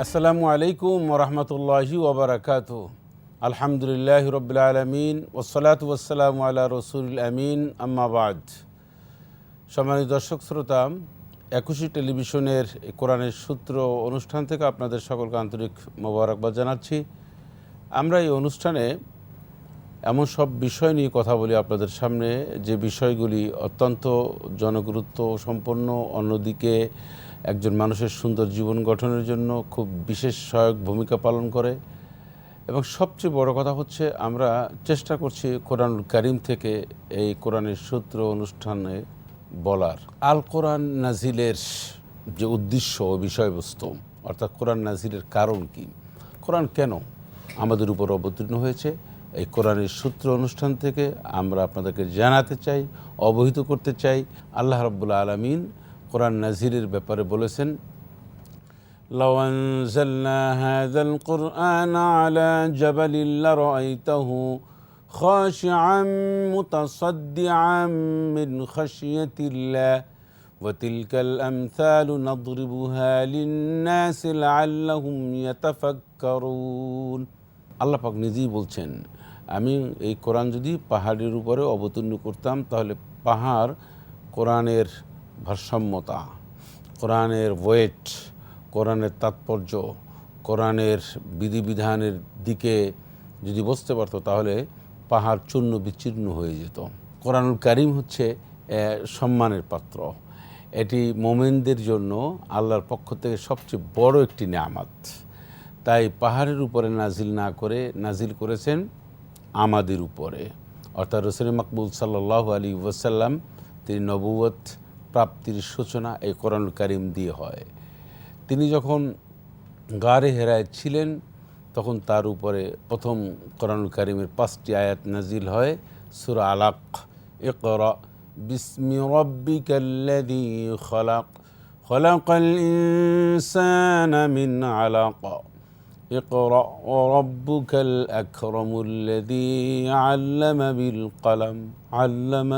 আসসালামু আলাইকুম ওরহমতুল্লাহি ওবরাকাত আলহামদুলিল্লাহ রবিল আলমিন ওসলাত ওসালাম আল্লাহ রসুল আমিন আম্মাবাদ সম্মানিত দর্শক শ্রোতা, একুশে টেলিভিশনের কোরআনের সূত্র অনুষ্ঠান থেকে আপনাদের সকলকে আন্তরিক মোবারকবাদ জানাচ্ছি। আমরা এই অনুষ্ঠানে এমন সব বিষয় নিয়ে কথা বলি আপনাদের সামনে। যে বিষয়গুলি অত্যন্ত জনগুরুত্ব সম্পন্ন, অন্যদিকে একজন মানুষের সুন্দর জীবন গঠনের জন্য খুব বিশেষ সহায়ক ভূমিকা পালন করে। এবং সবচেয়ে বড় কথা হচ্ছে আমরা চেষ্টা করছি কোরআনুল কারিম থেকে এই কোরআনের সূত্র অনুষ্ঠানে বলার। আল কোরআন নাজিলের যে উদ্দেশ্য ও বিষয়বস্তু, অর্থাৎ কোরআন নাজিলের কারণ কি, কোরআন কেন আমাদের উপর অবতীর্ণ হয়েছে, এই কোরআনের সূত্র অনুষ্ঠান থেকে আমরা আপনাদেরকে জানাতে চাই, অবহিত করতে চাই। আল্লাহ রাব্বুল আলমিন কোরআন নাজিরের ব্যাপারে বলেছেন لو أنزلنا هذا القرآن على جبل لرأيته خاشعا متصدعا من خشية الله وتلك الأمثال نضربها للناس لعلهم يتفكرون আল্লাহ পাক নিজেই বলছেন আমি এই কোরআন যদি পাহাড়ের উপরে অবতীর্ণ করতাম তাহলে পাহাড় কোরআনের ভারসাম্যতা, কোরআনের ওয়েট, কোরআনের তাৎপর্য, কোরআনের বিধিবিধানের দিকে যদি বসতে পারতো তাহলে পাহাড় চূর্ণ বিচ্ছিন্ন হয়ে যেত। কোরআনুল কারিম হচ্ছে সম্মানের পাত্র। এটি মোমেনদের জন্য আল্লাহর পক্ষ থেকে সবচেয়ে বড় একটি নেয়ামাত। তাই পাহাড়ের উপরে নাজিল না করে, নাজিল করেছেন আমাদের উপরে। অর্থাৎ রসুল মকবুল সাল্লাহ আলী ওয়াসাল্লাম, তিনি নবুয়ত প্রাপ্তির সূচনা এই কোরআন কারিম দিয়ে হয়। তিনি যখন গারে হেরায় ছিলেন, তখন তার উপরে প্রথম কোরআন কারিমের পাঁচটি আয়াত নাজিল হয়, সুরা আলাক। ইকরা, বিসমি রব্বিকাল্লাযী খলাক। খলাকাল ইনসানা মিন আলাক। اقرأ وربك الأكرم الذي علم بالقلم علم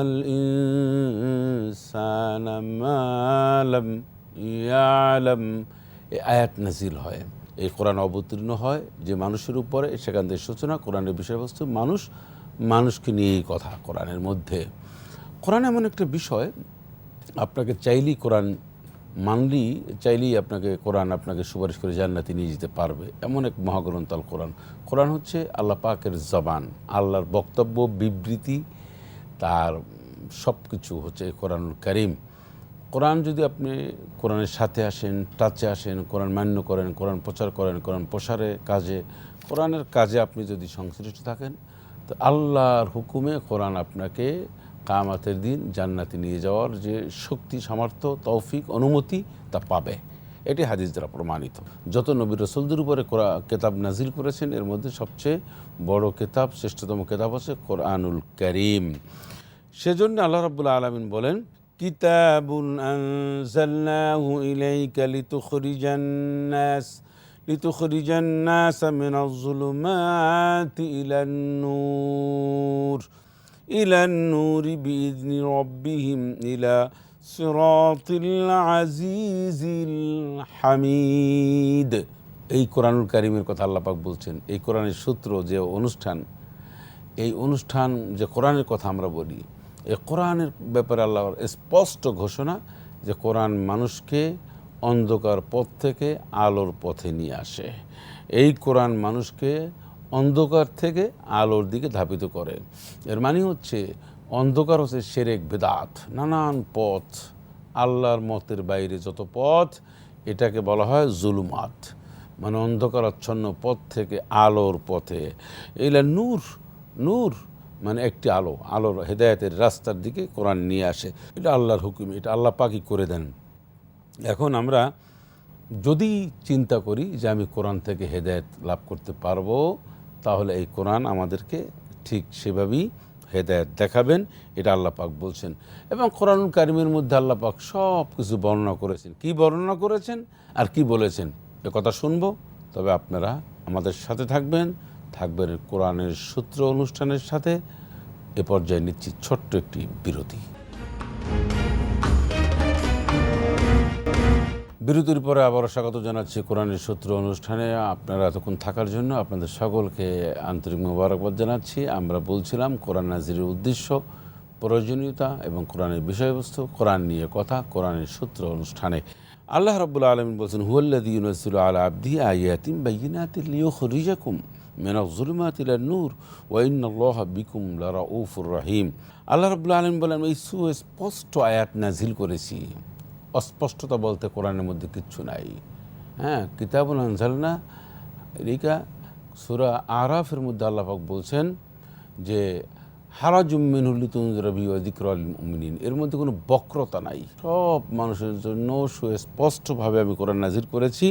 الإنسان ما لم يعلم এই আয়াত নাজিল হয় এই কোরআন অবতীর্ণ হয় যে মানুষের উপরে সেখান থেকে সূচনা কোরআনের বিষয়বস্তু মানুষ মানুষকে নিয়েই কথা কোরআনের মধ্যে কোরআন এমন একটা বিষয় আপনাকে চাইলেই কোরআন মানলেই চাইলেই আপনাকে কোরআন আপনাকে সুপারিশ করে জান্নাতি নিয়ে যেতে পারবে। এমন এক মহাগ্রন্থ আল কোরআন। কোরআন হচ্ছে আল্লাহ পাকের জবান। আল্লাহর বক্তব্য, বিবৃতি, তার সব কিছু হচ্ছে কোরআনুল করিম। কোরআন যদি আপনি কোরআনের সাথে আসেন, টাচে আসেন, কোরআন মান্য করেন, কোরআন প্রচার করেন, কোরআন প্রসারে কাজে, কোরআনের কাজে আপনি যদি সংশ্লিষ্ট থাকেন, তো আল্লাহর হুকুমে কোরআন আপনাকে কামাতের দিন জান্নাতে নিয়ে যাওয়ার যে শক্তি সামর্থ্য তৌফিক অনুমতি তা পাবে এটি হাদিস দ্বারা প্রমাণিত যত নবী রসুলদের উপরে কোরআ- কেতাব নাজিল করেছেন এর মধ্যে সবচেয়ে বড় কেতাব শ্রেষ্ঠতম কেতাব হচ্ছে কোরআনুল করিম সেজন্য আল্লাহ রাব্বুল আলমিন বলেন কিতাবুন আনজালনাহু ইলাইকা লিতুখরিজান নাস لتخرج الناس من الظلمات إلى النور إلى النور بإذن ربهم إلى صراط العزيز الحميد এই কোরআনুল কারিমের কথা আল্লাহ পাক বলছেন এই কোরআনের সূত্র যে অনুষ্ঠান এই অনুষ্ঠান যে কোরআনের কথা আমরা বলি এই কোরআনের ব্যাপারে আল্লাহর স্পষ্ট ঘোষণা যে কোরআন মানুষকে অন্ধকার পথ থেকে আলোর পথে নিয়ে আসে এই কোরআন মানুষকে অন্ধকার থেকে আলোর দিকে ধাবিত করে এর মানে হচ্ছে, অন্ধকার হচ্ছে সেরেক বেদাত নানান পথ, আল্লাহর মতের বাইরে যত পথ, এটাকে বলা হয় জুলুমাত মানে অন্ধকারাচ্ছন্ন পথ থেকে আলোর পথে। এলা নূর নূর মানে একটি আলো, আলোর হেদায়তের রাস্তার দিকে কোরআন নিয়ে আসে। এটা আল্লাহর হুকুম, এটা আল্লাহ পাকি করে দেন। এখন আমরা যদি চিন্তা করি যে আমি কোরআন থেকে হেদায়েত লাভ করতে পারব তাহলে এই কোরআন আমাদেরকে ঠিক সেভাবেই হেদায়েত দেখাবেন, এটা আল্লাহ পাক বলছেন। এবং কোরআনুল কারিমের মধ্যে আল্লাহ পাক সব কিছু বর্ণনা করেছেন। কি বর্ণনা করেছেন আর কি বলেছেন? এ কথা শুনব, তবে আপনারা আমাদের সাথে থাকবেন থাকবেন কোরআনের সূত্র অনুষ্ঠানের সাথে। এ পর্যায়ে নিচ্ছি ছোট্ট একটি বিরতি। বিরতির পরে আবারও স্বাগত জানাচ্ছি কোরআনের সূত্র অনুষ্ঠানে। আপনারা এতক্ষণ থাকার জন্য আপনাদের সকলকে আন্তরিক মোবারকবাদ জানাচ্ছি। আমরা বলছিলাম, কোরআন নাজিরের উদ্দেশ্য, প্রয়োজনীয়তা এবং কোরআনের বিষয়বস্তু, কোরআন নিয়ে কথা, কোরআনের সূত্র অনুষ্ঠানে। আল্লাহ রব্বুল আলমিন বলছেন হুয়াল্লাদি ইউনসিল আলা আব্দি আয়াতিম বাইনাতিল লিয়ুখরিজাকুম মিন আয-যুলুমাতি ইলান নূর ওয়া ইন্নাল্লাহা বিকুম লারাউফুর রহিম। আল্লাহ রব্বুল আলমিন বলেন এই সুস্পষ্ট আয়াত নাজিল করেছি। অস্পষ্টতা বলতে কোরআনের মধ্যে কিচ্ছু নাই। হ্যাঁ কিতাবুল আনজালনা রিকা সুরা আরাফের মধ্যে আল্লাহাক বলছেন যে হারা জুম্মিন অধিকর মিনিন এর মধ্যে কোনো বক্রতা নাই। সব মানুষের জন্য সুস্পষ্টভাবে আমি কোরআন নাজির করেছি।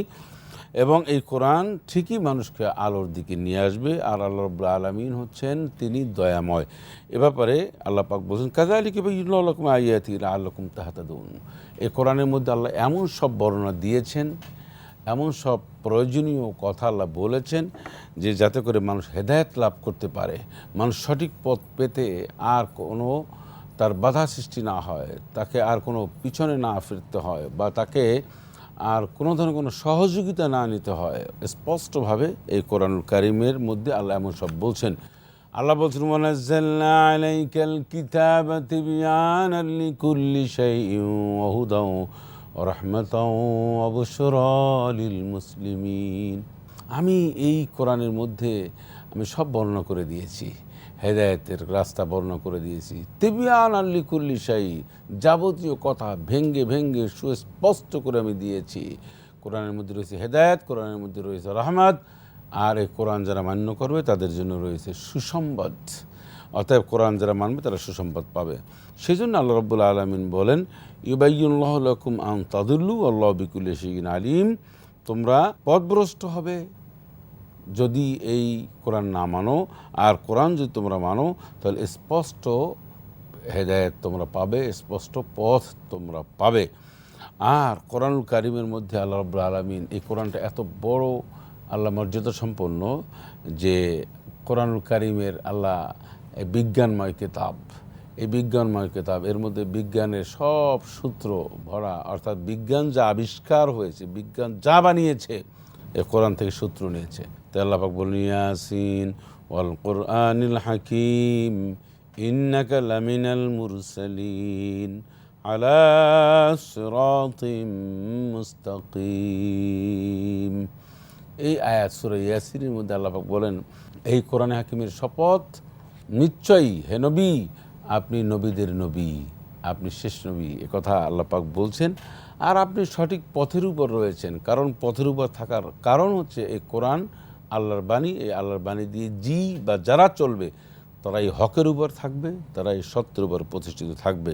এবং এই কোরআন ঠিকই মানুষকে আলোর দিকে নিয়ে আসবে, আর আল্লাহ রব্লা আলমিন হচ্ছেন তিনি দয়াময়। এ ব্যাপারে আল্লাহ পাক বলছেন কাজা আলী কিবা ইল্লাহম আয়াতি আল্লাহকুম তাহাতাদুন। এই কোরআনের মধ্যে আল্লাহ এমন সব বর্ণনা দিয়েছেন, এমন সব প্রয়োজনীয় কথা আল্লাহ বলেছেন, যে যাতে করে মানুষ হেদায়ত লাভ করতে পারে। মানুষ সঠিক পথ পেতে আর কোনো তার বাধা সৃষ্টি না হয়, তাকে আর কোনো পিছনে না ফিরতে হয়, বা তাকে আর কোনো ধরনের কোনো সহযোগিতা না নিতে হয়। স্পষ্টভাবে এই কোরআনুল কারিমের মধ্যে আল্লাহ এমন সব বলছেন। আল্লাহ বলছেন, ওয়ানাজ্জালনা কিতাবা মুসলিমিন। আমি এই কোরআনের মধ্যে আমি সব বর্ণনা করে দিয়েছি। হেদায়েতের রাস্তা বর্ণনা করে দিয়েছি। তিবিয়ান আল্লি কুল্লি শাহী যাবতীয় কথা ভেঙ্গে ভেঙ্গে সুস্পষ্ট করে আমি দিয়েছি। কোরআনের মধ্যে রয়েছে হেদায়েত, কোরআনের মধ্যে রয়েছে রহমত, আর এই কোরআন যারা মান্য করবে তাদের জন্য রয়েছে সুসম্বাদ অতএব কোরআন যারা মানবে তারা সুসংবাদ পাবে। সেই জন্য আল্লাহ রব্বুল আলমিন বলেন ইউবাইল্লাহ লকুম আম তাদুল্লু আল্লাহ বিকুল আলিম। তোমরা পথভ্রষ্ট হবে। যদি এই কোরআন না মানো, আর কোরআন যদি তোমরা মানো, তাহলে স্পষ্ট হেদায়েত তোমরা পাবে, স্পষ্ট পথ তোমরা পাবে। আর কোরআনুল কারিমের মধ্যে আল্লাহ রব্বুল আলমিন এই কোরআনটা এত বড়, আল্লাহ মর্যাদা সম্পন্ন যে কোরআনুল কারিমের আল্লাহ বিজ্ঞানময় কেতাব, এই বিজ্ঞানময় কেতাব, এর মধ্যে বিজ্ঞানের সব সূত্র ভরা, অর্থাৎ বিজ্ঞান যা আবিষ্কার হয়েছে, বিজ্ঞান যা বানিয়েছে, এ কোরআন থেকে সূত্র নিয়েছে। তাই আল্লাপাক বলুন ইয়াসিন ওয়াল কোরআনিল হাকিম, ইন্নাকা লামিনাল মুরসালিন আলা সিরাতিম মুস্তাকিম। এই আয়াত সুরা ইয়াসিনের মধ্যে আল্লাপাক বলেন, এই কোরআনে হাকিমের শপথ নিশ্চয়ই হে নবী, আপনি নবীদের নবী, আপনি শেষ নবী। কথা আল্লাহ বলছেন, আর আপনি সঠিক পথের উপর রয়েছেন। কারণ পথের উপর থাকার কারণ হচ্ছে এই কোরআন আল্লাহর বাণী, এই আল্লাহর বাণী দিয়ে জি বা যারা চলবে তারা এই হকের উপর থাকবে তারা এই সত্যের উপর প্রতিষ্ঠিত থাকবে।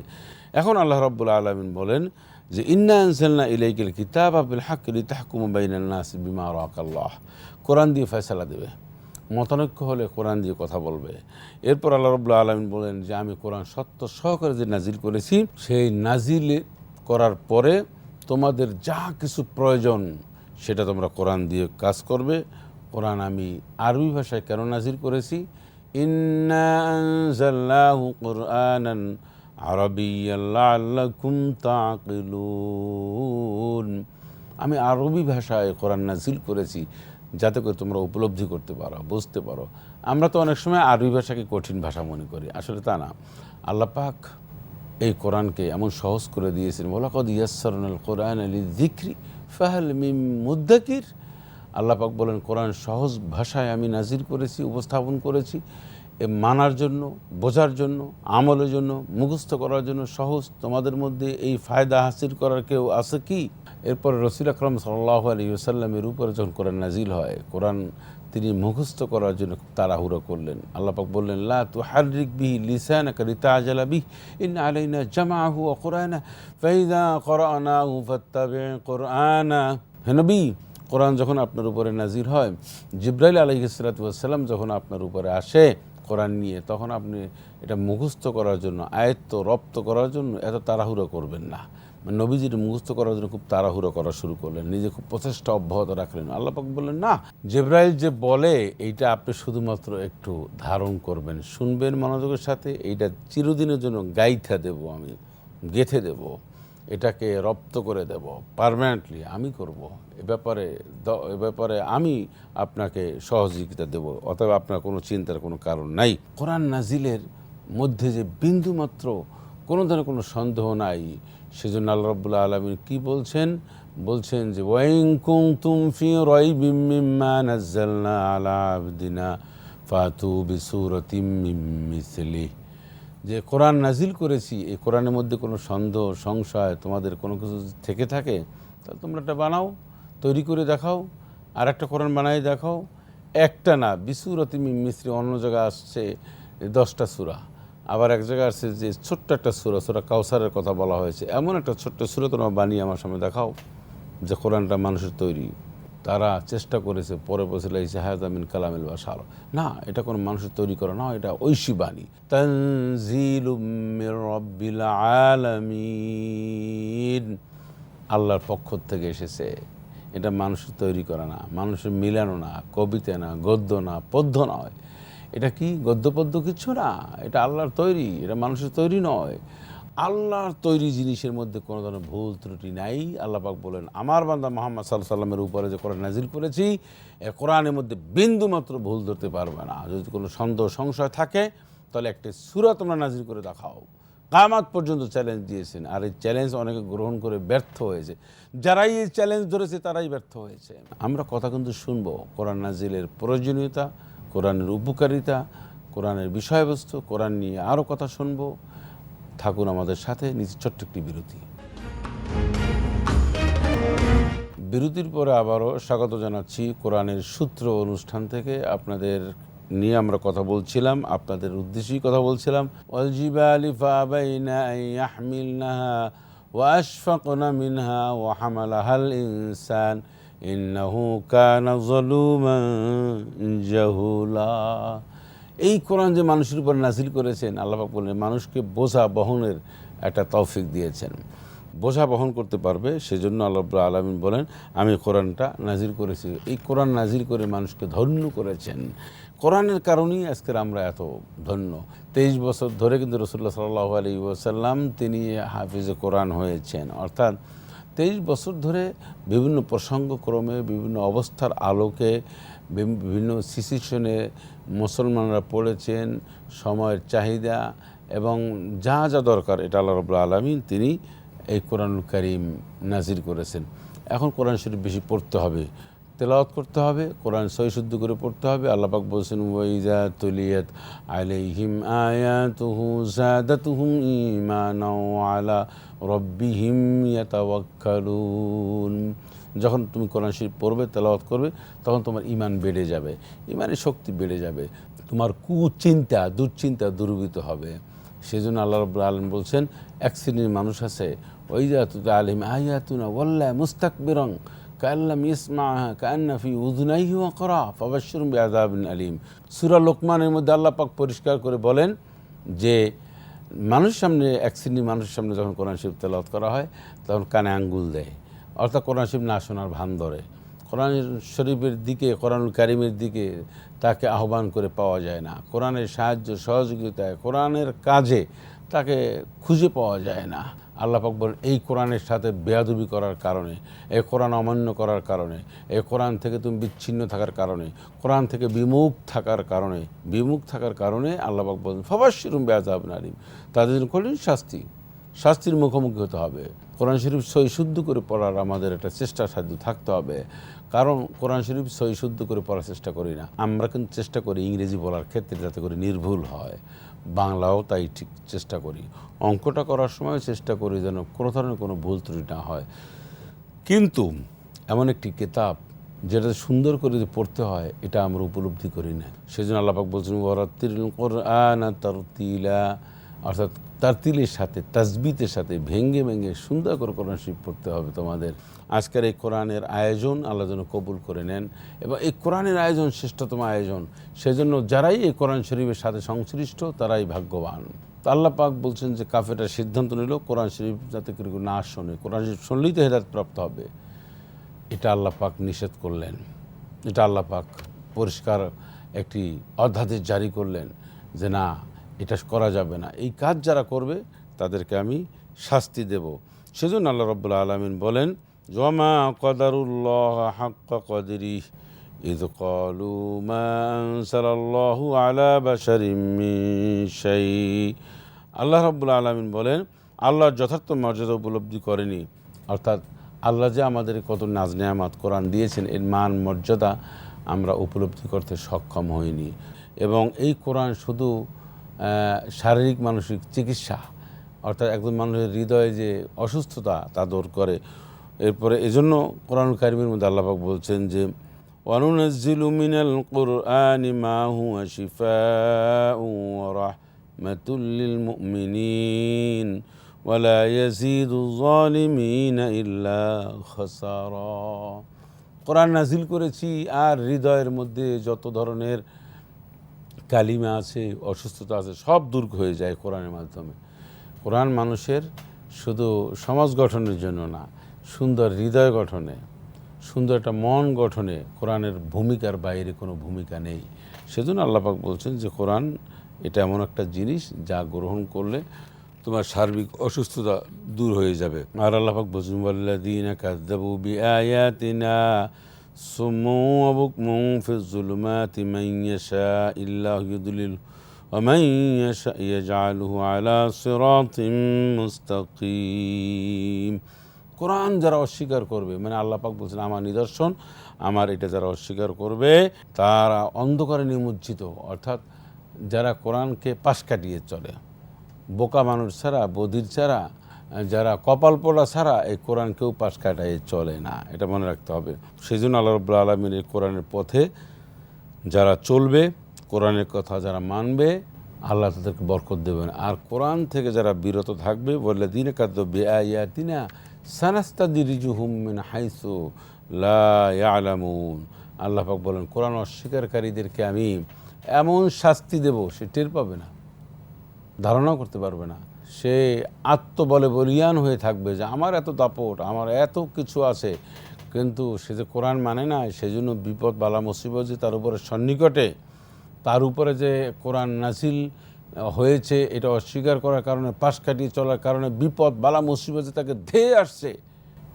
এখন আল্লাহ রব্বুল আলমিন বলেন যে, ইন্না আনসালনা ইলাইকিল কিতাব আবিল হাক লিতাহকুম বাইনান নাস বিমা রাকাল্লাহ কোরআন দিয়ে ফয়সালা দেবে। মতানৈক্য হলে কোরআন দিয়ে কথা বলবে। এরপর আল্লাহ রব্লা আলমিন বলেন যে, আমি কোরআন সত্য সহকারে যে নাজিল করেছি, সেই নাজিল করার পরে তোমাদের যা কিছু প্রয়োজন, সেটা তোমরা কোরআন দিয়ে কাজ করবে। কোরআন আমি আরবি ভাষায় কেন নাজির করেছি? তাকিলুন আমি আরবি ভাষায় কোরআন নাজিল করেছি, যাতে করে তোমরা উপলব্ধি করতে পারো, বুঝতে পারো। আমরা তো অনেক সময় আরবি ভাষাকে কঠিন ভাষা মনে করি, আসলে তা না। আল্লাহ পাক এই কোরআনকে এমন সহজ করে দিয়েছেন বলাকদ ইয়াসরুল কোরআন আলী জিক্রি ফাহাল মিম মুদ্দাকির। আল্লাহ পাক বলেন, কোরআন সহজ ভাষায় আমি নাজির করেছি, উপস্থাপন করেছি। এ মানার জন্য, বোঝার জন্য, আমলের জন্য, মুখস্থ করার জন্য সহজ। তোমাদের মধ্যে এই ফায়দা হাসিল করার কেউ আছে কি? এরপর রসুল আকরম সাল্লাহ আলী সাল্লামের উপরে যখন কোরআন নাজিল হয়, কোরআন তিনি মুখস্থ করার জন্য তাড়াহুড়ো করলেন। আল্লাপাক বললেন, লা তু হারিক বিহি লিসানা করিতা আজালা বিহ ইন আলাইনা জামাহু ও কোরআনা ফাইদা কোরআনাহু ফাত্তাবে কোরআনা। হেনবি কোরআন যখন আপনার উপরে নাজির হয়, জিব্রাইল আলহিসাল্লাম যখন আপনার উপরে আসে কোরআন নিয়ে, তখন আপনি এটা মুখস্থ করার জন্য, আয়ত্ত, রপ্ত করার জন্য এত তাড়াহুড়ো করবেন না। মানে নবীজির মুখস্থ করার জন্য খুব তাড়াহুড়ো করা শুরু করলেন, নিজে খুব প্রচেষ্টা অব্যাহত রাখলেন। আল্লাপাক বললেন, না, জেব্রাইল যে বলে, এইটা আপনি শুধুমাত্র একটু ধারণ করবেন, শুনবেন মনোযোগের সাথে, এইটা চিরদিনের জন্য গাইথা দেব আমি, গেথে দেব। এটাকে রপ্ত করে দেব পারমানেন্টলি আমি করব, এ ব্যাপারে এ ব্যাপারে আমি আপনাকে সহযোগিতা দেব, অথবা আপনার কোনো চিন্তার কোনো কারণ নাই। কোরআন নাজিলের মধ্যে যে বিন্দুমাত্র কোনো ধরনের কোনো সন্দেহ নাই, সেজন্য আল্লাহ রব্বুল্লাহ আলমী কি বলছেন? বলছেন যে ওয়াইং কুং তুম ফি রাইবিম মিম্মা নাজ্জালনা আলা আবদিনা, ফাতু বিসুরতিম মিসলিহি যে কোরআন নাজিল করেছি, এই কোরআনের মধ্যে কোনো সন্দেহ, সংশয় তোমাদের কোনো কিছু থেকে থাকে, তাহলে তোমরা একটা বানাও, তৈরি করে দেখাও আর একটা কোরআন বানাই দেখাও। একটা না, বিসুরতি মিশ্রি অন্য জায়গায় আসছে দশটা সুরা। আবার এক জায়গায় আসছে যে ছোট্ট একটা সুরা সুরা কাউসারের কথা বলা হয়েছে। এমন একটা ছোট্ট সুরা তোমরা বানিয়ে আমার সামনে দেখাও, যে কোরআনটা মানুষের তৈরি। তারা চেষ্টা করেছে, পরে বসে লাগছে হায়াতামিন কালামিল বা বাসার না, এটা কোনো মানুষের তৈরি করা না এটা ঐশী বাণী। রাব্বিল আলামিন। আল্লাহর পক্ষ থেকে এসেছে। এটা মানুষের তৈরি করা না, মানুষের মিলানো না, কবিতা না, গদ্য না, পদ্য নয়। এটা কি গদ্য পদ্য কিছু না? এটা আল্লাহর তৈরি, এটা মানুষের তৈরি নয়। আল্লাহর তৈরি জিনিসের মধ্যে কোনো ধরনের ভুল, ত্রুটি নাই। আল্লাহ পাক বলেন, আমার বান্দা মোহাম্মদ সাল্লাহ সাল্লামের উপরে যে কোরআন নাজিল করেছি, এ কোরআনের মধ্যে বিন্দু মাত্র ভুল ধরতে পারবে না। যদি কোনো সন্দেহ, সংশয় থাকে, তাহলে একটি সুরা তোমরা নাজিল করে দেখাও। কামাত পর্যন্ত চ্যালেঞ্জ দিয়েছেন। আর এই চ্যালেঞ্জ অনেকে গ্রহণ করে ব্যর্থ হয়েছে। যারাই এই চ্যালেঞ্জ ধরেছে, তারাই ব্যর্থ হয়েছে। আমরা কথা কিন্তু শুনব। কোরআন নাজিলের প্রয়োজনীয়তা, কোরআনের উপকারিতা, কোরআনের বিষয়বস্তু, কোরআন নিয়ে আরও কথা শুনব। থাকুন আমাদের সাথে নিচে ছোট্ট একটি বিরতি। বিরতির পরে আবারও স্বাগত জানাচ্ছি কোরআনের সূত্র অনুষ্ঠান থেকে। আপনাদের নিয়ে আমরা কথা বলছিলাম, আপনাদের উদ্দেশ্যেই কথা বলছিলাম। ওয়াশফাকনা মিনহা ইনসান ইন্নাহু জাহুলা। এই কোরআন যে মানুষের উপর নাজিল করেছেন, আল্লাহ বলেন মানুষকে বোঝা বহনের একটা তৌফিক দিয়েছেন। বোঝা বহন করতে পারবে, সেজন্য আল্লাহ আলমিন বলেন, আমি কোরআনটা নাজির করেছি। এই কোরআন নাজির করে মানুষকে ধন্য করেছেন। কোরআনের কারণেই আজকের আমরা এত ধন্য। তেইশ বছর ধরে কিন্তু রসুল্লাহ সাল্লাহ আলী ওসাল্লাম তিনি হাফিজে কোরআন হয়েছেন। অর্থাৎ তেইশ বছর ধরে বিভিন্ন প্রসঙ্গক্রমে, বিভিন্ন অবস্থার আলোকে বিভিন্ন সিচুয়েশনে মুসলমানরা পড়েছেন, সময়ের চাহিদা এবং যা যা দরকার, এটা আল্লাহ রবুল্লা আলমিন তিনি এই কোরআনুল করিম নাজির করেছেন। এখন কোরআন শরীফ বেশি পড়তে হবে। তেলাওয়াত করতে হবে, কোরআন সহিশুদ্ধ করে পড়তে হবে। আল্লাপাক বলছেন ওয়াইজা তুলিয়াত আলাইহিম আয়াতুহু জাদাতুহুম ঈমানাও আলা রব্বিহিম ইয়াতাওয়াক্কালুন। যখন তুমি কোরআন শরীফ পড়বে, তেলাওয়াত করবে, তখন তোমার ইমান বেড়ে যাবে ইমানের শক্তি বেড়ে যাবে, তোমার কুচিন্তা, দুশ্চিন্তা দূরীভূত হবে। সেজন্য আল্লাহ রব্বুল আলম বলছেন, এক শ্রেণির মানুষ আছে ওই জাতুত আলিম আয়াতুনা মুস্তাক বিরং কাল্লাম ইসমাহা কান্না ফি উদনাইহি ওয়া করা ফাবাশশিরহুম বিআযাবিন আলিম সূরা লোকমানের মধ্যে আল্লাহ পাক পরিষ্কার করে বলেন যে মানুষের সামনে, এক শ্রেণির মানুষের সামনে যখন কোরআন শরীফ তেলাওয়াত করা হয়, তখন কানে আঙ্গুল দেয়। অর্থাৎ কোরআন শরীফ না শোনার ভান ধরে। কোরআন শরীফের দিকে, কোরআনুল কারিমের দিকে তাকে আহ্বান করে পাওয়া যায় না। কোরআনের সাহায্য, সহযোগিতায়, কোরআনের কাজে তাকে খুঁজে পাওয়া যায় না। আল্লাহ বলেন, এই কোরআনের সাথে বেয়াদবি করার কারণে এই কোরআন অমান্য করার কারণে এই কোরআন থেকে তুমি বিচ্ছিন্ন থাকার কারণে, কোরআন থেকে বিমুখ থাকার কারণে, বিমুখ থাকার কারণে আল্লাহ পাক বলেন ফবাশিরুম বেয়াজাব নারিম তাদের জন্য কঠিন শাস্তি। শাস্তির মুখোমুখি হতে হবে। কোরআন শরীফ সই শুদ্ধ করে পড়ার আমাদের একটা চেষ্টা সাধ্য থাকতে হবে। কারণ কোরআন শরীফ সই শুদ্ধ করে পড়ার চেষ্টা করি না। আমরা কিন্তু চেষ্টা করি ইংরেজি বলার ক্ষেত্রে যাতে করে নির্ভুল হয়। বাংলাও তাই ঠিক চেষ্টা করি। অঙ্কটা করার সময় চেষ্টা করি যেন কোনো ধরনের কোনো ভুল ত্রুটি না হয়। কিন্তু এমন একটি কিতাব যেটা সুন্দর করে যদি পড়তে হয়, এটা আমরা উপলব্ধি করি না সেই সেজন্য আল্লাপাক বলছেন তারতিলা অর্থাৎ তারতিলের সাথে তাজবিতের সাথে ভেঙ্গে ভেঙ্গে সুন্দর করে কোরআন শরীফ পড়তে হবে তোমাদের। আজকের এই কোরআনের আয়োজন আল্লাহ যেন কবুল করে নেন। এবং এই কোরআনের আয়োজন শ্রেষ্ঠতম আয়োজন। সেজন্য যারাই এই কোরআন শরীফের সাথে সংশ্লিষ্ট, তারাই ভাগ্যবান। আল্লাহ পাক বলছেন যে কাফেরা সিদ্ধান্ত নিল, কোরআন শরীফ যাতে করে না শোনে, কোরআন শরীফ শুনলেই তো হেদায়ত প্রাপ্ত হবে। এটা আল্লাহ পাক নিষেধ করলেন। এটা আল্লাহ পাক পরিষ্কার একটি অধ্যাদেশ জারি করলেন যে না এটা করা যাবে না এই কাজ যারা করবে তাদেরকে আমি শাস্তি দেব সেজন্য আল্লাহ রব্বুল আলমিন বলেন জমা কদারুল্লাহ হাক্কা কদরি إذ قالوا ما أنزل الله على بشر من شيء আল্লাহ রাব্বুল আলমিন বলেন আল্লাহর যথার্থ মর্যাদা উপলব্ধি করেনি অর্থাৎ আল্লাহ যে আমাদের কত নাজ নেয়ামাত কোরআন দিয়েছেন এর মান মর্যাদা আমরা উপলব্ধি করতে সক্ষম হইনি এবং এই কোরআন শুধু আহ, শারীরিক মানসিক চিকিৎসা অর্থাৎ একজন মানুষের হৃদয়ে যে অসুস্থতা তা দূর করে এরপরে এজন্য কোরআন কারিমের মধ্যে আল্লাপাক বলছেন যে وننزل من القرآن ما هو شفاء ورحمة للمؤمنين ولا يزيد الظالمين إلا خسارا কোরআন নাজিল করেছি আর হৃদয়ের মধ্যে যত ধরনের কালিমা আছে, অসুস্থতা আছে, সব দূর হয়ে যায় কোরআনের মাধ্যমে। কোরআন মানুষের শুধু সমাজ গঠনের জন্য না, সুন্দর হৃদয় গঠনে, সুন্দর একটা মন গঠনে কোরআনের ভূমিকার বাইরে কোনো ভূমিকা নেই। সেজন্য আল্লাপাক বলছেন যে, কোরআন এটা এমন একটা জিনিস যা গ্রহণ করলে তোমার সার্বিক অসুস্থতা দূর হয়ে যাবে। আর আল্লাপাক বলছেন ওয়াল্লাদিন কাদ্দাবু বি আয়াতিনা সুমু ওয়াবুকমু ফিজ জুলুমাতি মান ইয়াশা ইল্লাহু ইউদলিল ومن يشاء يجعله على صراط مستقيم কোরআন যারা অস্বীকার করবে মানে আল্লাহ পাক বলছেন আমার নিদর্শন আমার এটা যারা অস্বীকার করবে তারা অন্ধকারে নিমজ্জিত অর্থাৎ যারা কোরআনকে পাশ কাটিয়ে চলে বোকা মানুষ ছাড়া বধির ছাড়া যারা কপাল পোড়া ছাড়া এই কোরআন কেউ পাশ কাটায় চলে না, এটা মনে রাখতে হবে। সেই জন্য আল্লাহ রব্লা আলমিন এই কোরআনের পথে যারা চলবে, কোরআনের কথা যারা মানবে, আল্লাহ তাদেরকে বরকত দেবেন। আর কোরআন থেকে যারা বিরত থাকবে বললে দিনে কাদ্য বেআয়াতিনা সানাস্তা দিরিজু হুমিন হাইসু লালামুন আল্লাহ পাক বলেন, কোরআন অস্বীকারীদেরকে আমি এমন শাস্তি দেব, সে টের পাবে না, ধারণাও করতে পারবে না। সে আত্মবলে বলিয়ান হয়ে থাকবে যে আমার এত দাপট, আমার এত কিছু আছে। কিন্তু সে যে কোরআন মানে না, সেজন্য বিপদ বালা মুসিবত যে তার উপরে সন্নিকটে, তার উপরে যে কোরআন নাসিল হয়েছে, এটা অস্বীকার করার কারণে, পাশ কাটিয়ে চলার কারণে বিপদ বালা মুসিবত যে তাকে ধেয়ে আসছে,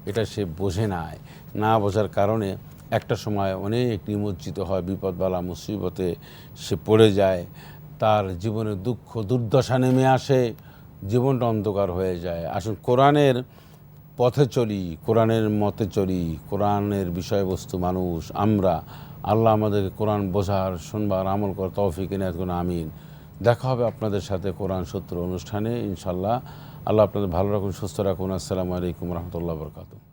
এটা সে বোঝে নাই না বোঝার কারণে একটা সময় অনেক নিমজ্জিত হয় বিপদ বালা মুসিবতে, সে পড়ে যায়, তার জীবনে দুঃখ দুর্দশা নেমে আসে জীবনটা অন্ধকার হয়ে যায়। আসলে কোরআনের পথে চলি, কোরআনের মতে চলি, কোরআনের বিষয়বস্তু মানুষ, আমরা। আল্লাহ আমাদেরকে কোরআন বোঝার, শুনবার, আমল কর তৌফিক এনায়ত করুন, আমিন। দেখা হবে আপনাদের সাথে কোরআন সূত্র অনুষ্ঠানে ইনশাল্লাহ আল্লাহ আপনাদের ভালো রাখুন, সুস্থ রাখুন। আসসালামু আলাইকুম রহমতুল্লাহ বরকাতুহ।